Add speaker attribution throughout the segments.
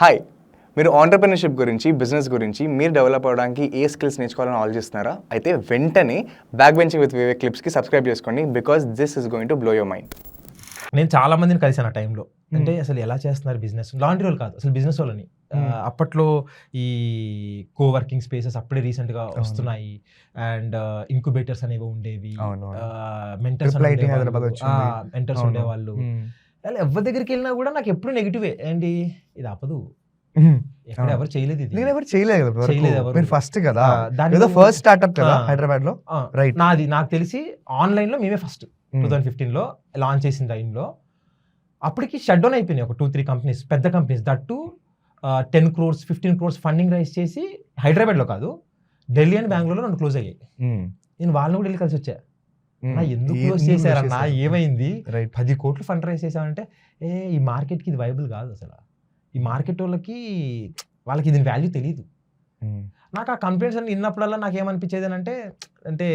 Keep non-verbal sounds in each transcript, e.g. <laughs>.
Speaker 1: Hi మీరు entrepreneurship గురించి business గురించి మీరు డెవలప్ అవ్వడానికి ఏ స్కిల్స్ నేర్చుకోవాలని ఆలోచిస్తున్నారా? అయితే వెంటనే బ్యాక్ బెంచింగ్ విత్ వివేక్ క్లిప్స్కి సబ్స్క్రైబ్ చేసుకోండి because this is going to blow your mind
Speaker 2: నేను చాలా మందిని కలిసాను ఆ టైంలో అంటే అసలు ఎలా చేస్తున్నారు బిజినెస్ లాంటి వాళ్ళు కాదు అసలు బిజినెస్ వాళ్ళని.
Speaker 1: Hmm.
Speaker 2: అప్పట్లో ఈ కో వర్కింగ్ స్పేసెస్ అప్పుడే రీసెంట్గా వస్తున్నాయి. అండ్ ఇంక్యుబేటర్స్ అనేవి ఉండేవి. మెంటర్స్. మెంటర్స్. ఉండేవాళ్ళు. అలా ఎవరి దగ్గరికి వెళ్ళినా కూడా నాకు ఎప్పుడు నెగిటివే ఏంటి? ఇది ఎక్కడ
Speaker 1: అవును.
Speaker 2: ఎవరు చేయలేదు ఇది.
Speaker 3: నేను ఎవరు చేయలేదు కదా.
Speaker 2: చేయలేదు.
Speaker 3: మీరు ఫస్ట్ కదా.
Speaker 2: దాని
Speaker 3: ఫస్ట్ స్టార్ట్అప్ కదా.
Speaker 2: హైదరాబాద్లో
Speaker 3: రైట్
Speaker 2: నాది నాకు తెలిసి ఆన్లైన్లో మేమే ఫస్ట్ టూ థౌసండ్ ఫిఫ్టీన్లో లాంచ్ చేసిన టైంలో అప్పటికి షట్ డౌన్ అయిపోయినాయి ఒక టూ త్రీ కంపెనీస్ పెద్ద companies that ten crores fifteen crores funding raise చేసి హైదరాబాద్లో కాదు ఢిల్లీ అండ్ బెంగళూరులో రెండు క్లోజ్ అయ్యాయి. నేను వాళ్ళని కూడా వెళ్ళి కలిసి వచ్చా. ఎందుకు క్లోజ్ చేశారన్నా? ఏమైంది?
Speaker 3: రైట్
Speaker 2: పది కోట్లు ఫండ్ రైజ్ చేశామంటే ఏ ఈ మార్కెట్కి ఇది వైబుల్ కాదు అసలు. ఈ మార్కెట్ వాళ్ళకి వాళ్ళకి దీని వాల్యూ తెలియదు నాకు ఆ కంప్లైంట్స్ అన్ని విన్నప్పుడల్లా నాకు ఏమనిపించేది అంటే అంటే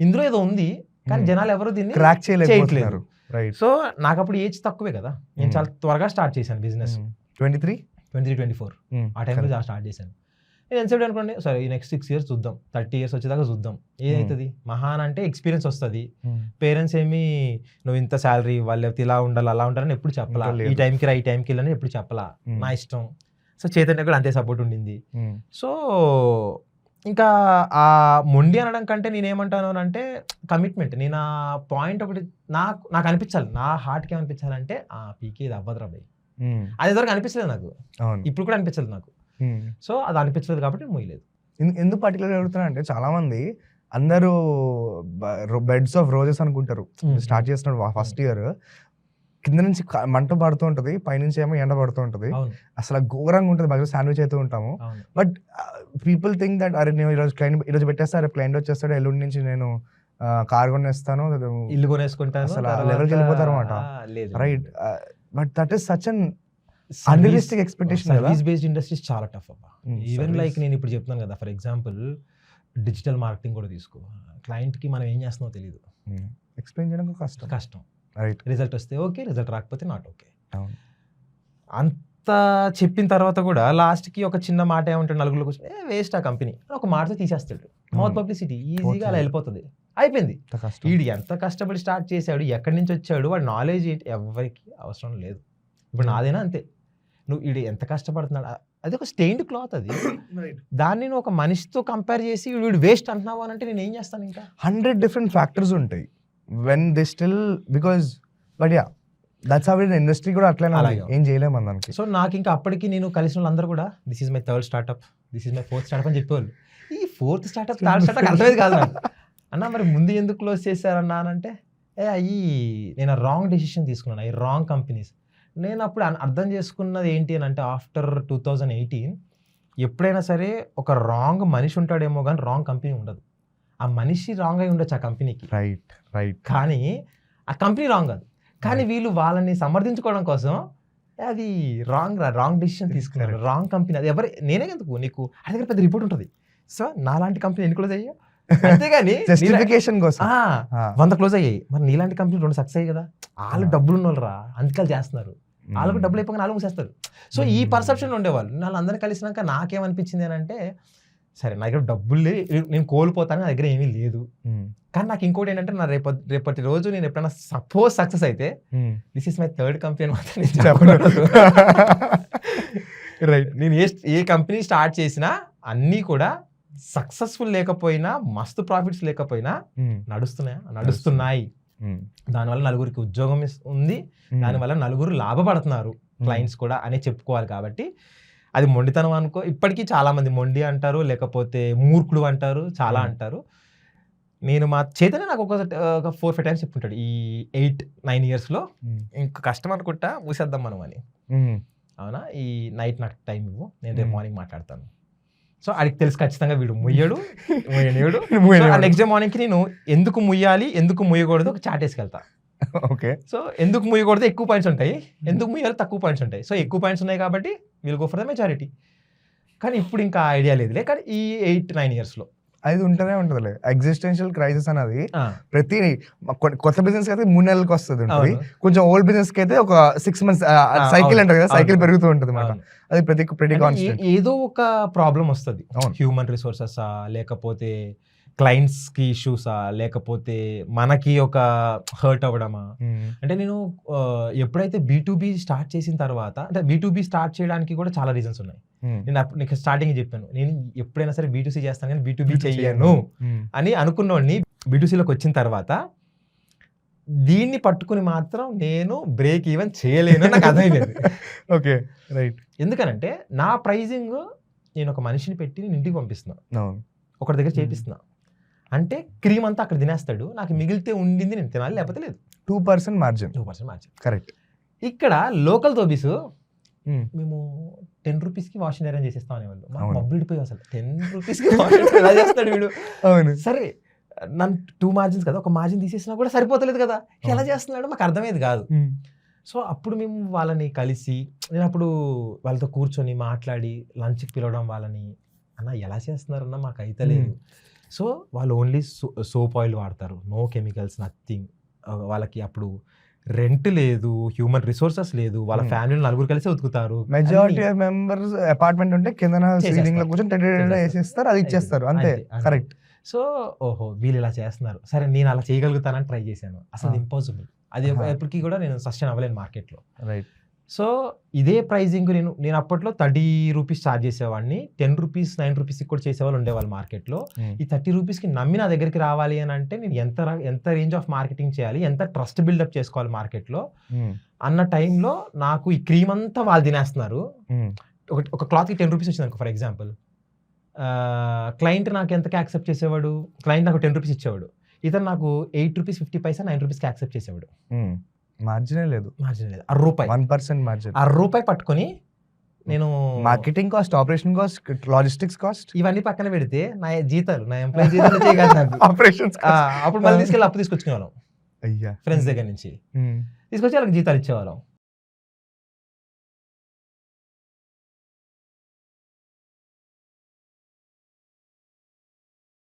Speaker 2: ఇందులో ఏదో ఉంది కానీ. జనాలు ఎవరు దీన్ని
Speaker 3: క్రాక్ రైట్
Speaker 2: సో నాకు అప్పుడు ఏజ్ తక్కువే కదా. నేను. చాలా త్వరగా స్టార్ట్ చేశాను business
Speaker 3: twenty three
Speaker 2: twenty twenty four ఆ టైంలో స్టార్ట్ చేశాను. నేను ఎంతసేపు అనుకోండి? సరే ఈ నెక్స్ట్ సిక్స్ ఇయర్స్ చూద్దాం. థర్టీ ఇయర్స్ వచ్చేదాకా చూద్దాం. ఏదవుతుంది మహాన్ అంటే ఎక్స్పీరియన్స్ వస్తుంది. పేరెంట్స్ ఏమి నువ్వు ఇంత శాలరీ వాళ్ళు లేకపోతే ఇలా ఉండాలి అలా ఉండాలని ఎప్పుడు చెప్పలా. ఈ టైంకి రా ఈ టైంకి వెళ్ళని ఎప్పుడు చెప్పలా. నా ఇష్టం. సో చైతన్య కూడా అంతే సపోర్ట్ ఉండింది. సో ఇంకా ఆ మొండి అనడం కంటే నేను ఏమంటాను అంటే కమిట్మెంట్ నేను ఆ పాయింట్ ఒకటి నాకు నాకు అనిపించాలి. నా హార్ట్కి ఏమనిపించాలంటే ఆ పీకే ఇది అవ్వదురా భయ్ అది ఇదివరకు అనిపించలేదు నాకు. ఇప్పుడు కూడా అనిపించలేదు నాకు. సో అది అనిపించలేదు కాబట్టి మూయలేదు
Speaker 3: ఎందుకు పర్టికులర్ అడుగుతున్నా అంటే చాలా మంది అందరూ బెడ్స్ ఆఫ్ రోజెస్ అనుకుంటారు. స్టార్ట్ చేస్తున్నాడు ఫస్ట్ ఇయర్ కింద నుంచి మంట పడుతూ ఉంటది పైనుంచి ఏమో ఎండ పడుతూ ఉంటది. అసలు ఘోరంగా ఉంటుంది మధ్యలో శాండ్విచ్ అవుతూ ఉంటాము. బట్ పీపుల్ థింక్ దట్ అరే నేను ఈరోజు క్లైంట్ ఈరోజు పెట్టేస్తా రేపు క్లైంట్ వచ్చేస్తాడు ఎల్లుండి నుంచి నేను కార్ కొనేస్తాను
Speaker 2: ఇల్లు కొనేసుకుంటాను
Speaker 3: అసలు వెళ్ళిపోతారన్నమాట.
Speaker 2: ఆ, లేదు
Speaker 3: right but that is such an unrealistic expectation
Speaker 2: service based industries చాలా టఫ్ అబ్బా. Even
Speaker 3: service.
Speaker 2: లైక్ నేను ఇప్పుడు చెప్తున్నాను కదా ఫర్ ఎగ్జాంపుల్ డిజిటల్ మార్కెటింగ్ కూడా తీసుకో. Client కి మనం ఏం చేస్తున్నామో తెలియదు
Speaker 3: ఎక్స్ప్లెయిన్ చేయడం కష్టం.
Speaker 2: కష్టం.
Speaker 3: రైట్
Speaker 2: రిజల్ట్ వస్తే ఓకే రిజల్ట్ రాకపోతే నాట్ ఓకే. అంత చెప్పిన తర్వాత కూడా లాస్ట్కి ఒక చిన్న మాట ఏమంటాడు నలుగురు కూర్చొని వేస్ట్ ఆ కంపెనీ ఒక మాటతో తీసేస్తాడు. Mouth
Speaker 3: Hmm.
Speaker 2: పబ్లిసిటీ ఈజీగా. అలా వెళ్ళిపోతుంది. అయిపోయింది. వీడు ఎంత కష్టపడి స్టార్ట్ చేశాడు ఎక్కడి నుంచి వచ్చాడు వాడి నాలెడ్జ్ ఏంటి? ఎవరికి అవసరం లేదు. ఇప్పుడు నాదైనా అంతే. నువ్వు వీడు ఎంత కష్టపడుతున్నాడు? అది ఒక స్టెయిన్డ్ క్లాత్ అది. దాన్ని నువ్వు ఒక మనిషితో కంపేర్ చేసి వీడు వేస్ట్ అంటున్నావు అని అంటే నేను ఏం చేస్తాను ఇంకా?
Speaker 3: హండ్రెడ్ డిఫరెంట్ ఫ్యాక్టర్స్ ఉంటాయి. When they still because but yeah that's how in industry కూడా అట్లనే.
Speaker 2: అలాగే.
Speaker 3: ఏం చేయలేము దానికి
Speaker 2: సో నాకు ఇంకా అప్పటికి నేను కలిసిన వాళ్ళందరూ కూడా this is my third startup this is my fourth startup అని చెప్పేవాళ్ళు. ఈ ఫోర్త్ స్టార్ట్అప్ థర్డ్ స్టార్ట్అప్ అర్థమేది కాదు అన్న మరి ముందు ఎందుకు క్లోజ్ చేశారన్నా? అని అంటే ఏ అయ్యి నేను రాంగ్ డెసిషన్ తీసుకున్నాను. ఈ రాంగ్ కంపెనీస్ నేను అప్పుడు అర్థం చేసుకున్నది ఏంటి అని అంటే ఆఫ్టర్ టూ థౌజండ్ ఎయిటీన్ ఎప్పుడైనా సరే ఒక రాంగ్ మనిషి ఉంటాడేమో కానీ రాంగ్ కంపెనీ ఉండదు. ఆ మనిషి రాంగ్ అయి ఉండొచ్చు ఆ కంపెనీకి.
Speaker 3: Right right.
Speaker 2: కానీ ఆ కంపెనీ రాంగ్ కాదు. కానీ వీళ్ళు వాళ్ళని సమర్థించుకోవడం కోసం అది రాంగ్ రాంగ్ డెసిషన్ తీసుకున్నారు. Wrong company. అది ఎవరు నేనే ఎందుకు? నీకు అది దగ్గర పెద్ద రిపోర్ట్ ఉంటుంది. సో నాలాంటి కంపెనీ ఎన్ని క్లోజ్ అయ్యా? అంతేగాని <laughs>
Speaker 3: జస్టిఫికేషన్ కోసం.
Speaker 2: వంద క్లోజ్ అయ్యాయి మరి నీలాంటి కంపెనీ రెండు సక్సెస్ అయ్యాయి కదా వాళ్ళు. డబ్బులు ఉన్న రా అందుకలు చేస్తున్నారు వాళ్ళకు. డబ్బులు అయిపోయి వాళ్ళు మూసేస్తారు సో ఈ. పర్సెప్షన్ ఉండేవాళ్ళు వాళ్ళందరినీ కలిసినాక నాకేమనిపించింది అని అంటే సరే నా దగ్గర డబ్బులు నేను కోల్పోతాను నా దగ్గర ఏమీ లేదు. కానీ నాకు ఇంకోటి ఏంటంటే నా రేపటి రేపటి రోజు నేను ఎప్పుడైనా సపోజ్ సక్సెస్ అయితే. This is my third company అని మాత్రం నేను
Speaker 3: చెప్పకూడదు. <laughs>
Speaker 2: రైట్ నేను ఏ ఏ కంపెనీ స్టార్ట్ చేసినా అన్నీ కూడా సక్సెస్ఫుల్ లేకపోయినా మస్తు ప్రాఫిట్స్ లేకపోయినా. నడుస్తున్నాయి నడుస్తున్నాయి. దానివల్ల నలుగురికి ఉద్యోగం ఉంది. దానివల్ల నలుగురు లాభపడుతున్నారు క్లయింట్స్ కూడా అనే చెప్పుకోవాలి కాబట్టి అది మొండితనం అనుకో ఇప్పటికీ చాలా మంది మొండి అంటారు లేకపోతే మూర్ఖుడు అంటారు చాలా. అంటారు నేను మా చైతన్య నాకు ఒక ఫోర్ ఫైవ్ టైమ్స్ చెప్పుంటాడు ఈ ఎయిట్ నైన్ ఇయర్స్లో. ఇంక కష్టం అనుకుంటా మూసేద్దాం మనం అని. అవునా ఈ నైట్ నాకు టైం ఇవ్వు నేను రేపు. మార్నింగ్ మాట్లాడతాను సో అడిగి తెలుసు ఖచ్చితంగా వీడు ముయ్యడు
Speaker 3: ముయ్యనివాడు.
Speaker 2: నెక్స్ట్ డే మార్నింగ్కి నేను ఎందుకు ముయ్యాలి ఎందుకు ముయ్యకూడదు ఒక చాట్ వేసుకెళ్తా.
Speaker 3: ఓకే.
Speaker 2: సో ఎందుకు ముయ్యకూడదు? ఎక్కువ పాయింట్స్ ఉంటాయి. ఎందుకు ముయ్యాలి? తక్కువ పాయింట్స్ ఉంటాయి. సో ఎక్కువ పాయింట్స్ ఉన్నాయి కాబట్టి we'll go for the majority కానీ ఇప్పుడు ఇంకా ఐడియా లేదులే. కానీ ఈ ఎయిట్ నైన్ ఇయర్స్లో
Speaker 3: అది ఉంటూనే ఉంటదిలే ఎగ్జిస్టెన్షియల్ క్రైసిస్ అనేది ప్రతి కొత్త బిజినెస్ అయితే మూడు నెలలకు వస్తుంది ఉంటుంది. కొంచెం ఓల్డ్ బిజినెస్కి అయితే ఒక సిక్స్ మంత్స్ సైకిల్. అంటారు కదా సైకిల్. పెరుగుతూ ఉంటుంది అనమాట
Speaker 2: అవును.
Speaker 3: అది ప్రతి ప్రతి
Speaker 2: ఏదో ఒక ప్రాబ్లం వస్తుంది. హ్యూమన్ రిసోర్సెసా లేకపోతే క్లయింట్స్కి ఇష్యూసా లేకపోతే మనకి ఒక హర్ట్ అవ్వడమా అంటే నేను ఎప్పుడైతే బీ స్టార్ట్ చేసిన తర్వాత అంటే బీ స్టార్ట్ చేయడానికి కూడా చాలా రీజన్స్ ఉన్నాయి నేను అప్పుడు నీకు స్టార్టింగ్ చెప్పాను. నేను ఎప్పుడైనా సరే బీ చేస్తాను కానీ బీ చెయ్యను అని. అనుకున్నోడిని బీటూసీలోకి వచ్చిన తర్వాత దీన్ని పట్టుకుని మాత్రం నేను బ్రేక్ ఈవెన్ చేయలేను నాకు అర్థమైపోయింది
Speaker 3: ఓకే రైట్
Speaker 2: ఎందుకనంటే నా ప్రైజింగ్ నేను ఒక మనిషిని పెట్టి నేను ఇంటికి పంపిస్తున్నా.
Speaker 3: అవును.
Speaker 2: ఒకటి దగ్గర చేపిస్తున్నా. అంటే క్రీమ్ అంతా అక్కడ తినేస్తాడు. నాకు మిగిలితే ఉండింది నేను తినాలి లేకపోతే లేదు.
Speaker 3: Two percent margin
Speaker 2: two percent margin
Speaker 3: correct
Speaker 2: ఇక్కడ లోకల్ తోబీస్ మేము టెన్ రూపీస్కి వాషింగ్ అరేంజ్ చేసేస్తాం అనేవాళ్ళు. మాకు
Speaker 3: అవును.
Speaker 2: మబ్బులు పోయి అసలు. టెన్ రూపీస్కి వాషింగ్ ఎలా చేస్తాడు వీడు?
Speaker 3: అవును.
Speaker 2: సరే నన్ను టూ మార్జిన్స్ కదా ఒక మార్జిన్ తీసేసినా కూడా సరిపోతలేదు కదా. ఎలా. చేస్తున్నాడో మాకు అర్థమయ్యేది కాదు. సో అప్పుడు మేము వాళ్ళని కలిసి నేను అప్పుడు వాళ్ళతో కూర్చొని మాట్లాడి లంచ్కి పిలవడం వాళ్ళని అన్న ఎలా చేస్తున్నారన్న మాకు అయితే లేదు. సో వాళ్ళు ఓన్లీ సోప్ ఆయిల్ వాడతారు. నో కెమికల్స్ నథింగ్ వాళ్ళకి అప్పుడు రెంట్ లేదు హ్యూమన్ రిసోర్సెస్ లేదు వాళ్ళ
Speaker 3: Hmm.
Speaker 2: ఫ్యామిలీ నలుగురు కలిసి ఉతుకుతారు
Speaker 3: మెజారిటీ మెంబర్స్ అపార్ట్మెంట్ ఉంటే కింద. సీలింగ్లో కూర్చొని. వేసేస్తారు అది ఇచ్చేస్తారు అంతే. కరెక్ట్
Speaker 2: సో ఓహో వీళ్ళు ఇలా చేస్తున్నారు సరే నేను అలా చేయగలుగుతానని ట్రై చేశాను అసలు. ఇంపాసిబుల్ అది. ఎప్పటికీ కూడా నేను సస్టైన్ అవ్వలేను మార్కెట్లో
Speaker 3: రైట్
Speaker 2: సో ఇదే ప్రైజింగ్ నేను నేను అప్పట్లో థర్టీ రూపీస్ ఛార్జ్ చేసేవాడిని. టెన్ రూపీస్ నైన్ రూపీస్కి కూడా చేసేవాళ్ళు ఉండేవాళ్ళు మార్కెట్లో. ఈ థర్టీ రూపీస్కి నమ్మి నా దగ్గరికి రావాలి అని అంటే నేను ఎంత ఎంత రేంజ్ ఆఫ్ మార్కెటింగ్ చేయాలి ఎంత ట్రస్ట్ బిల్డప్ చేసుకోవాలి మార్కెట్లో అన్న టైంలో నాకు ఈ క్రీమ్ అంతా వాళ్ళు తినేస్తున్నారు. ఒక ఒక క్లాత్కి టెన్ రూపీస్ వచ్చింది అనుకో ఫర్ ఎగ్జాంపుల్. క్లయింట్ నాకు ఎంతకి యాక్సెప్ట్ చేసేవాడు? క్లయింట్ నాకు టెన్ రూపీస్ ఇచ్చేవాడు. ఇతను నాకు eight rupees fifty paisa nine రూపీస్కి యాక్సెప్ట్ చేసేవాడు.
Speaker 3: మార్జినే లేదు.
Speaker 2: మార్జిన్ లేదు. అర రూపాయి.
Speaker 3: వన్ పర్సెంట్ మార్జిన్
Speaker 2: అర రూపాయి పట్టుకొని నేను
Speaker 3: marketing cost operation cost logistics cost
Speaker 2: ఇవన్నీ పక్కన పెడితే నా జీతాలు నా ఎంప్లాయీ జీతాలు
Speaker 3: ఆపరేషన్స్ <laughs>
Speaker 2: ఆ, అప్పుడు మళ్ళీ తీసుకెళ్ళి అప్పు తీసుకొచ్చుకునే వాళ్ళం
Speaker 3: అయ్యా.
Speaker 2: ఫ్రెండ్స్ దగ్గర నుంచి. తీసుకొచ్చి వాళ్ళకి జీతాలు ఇచ్చేవాళ్ళం.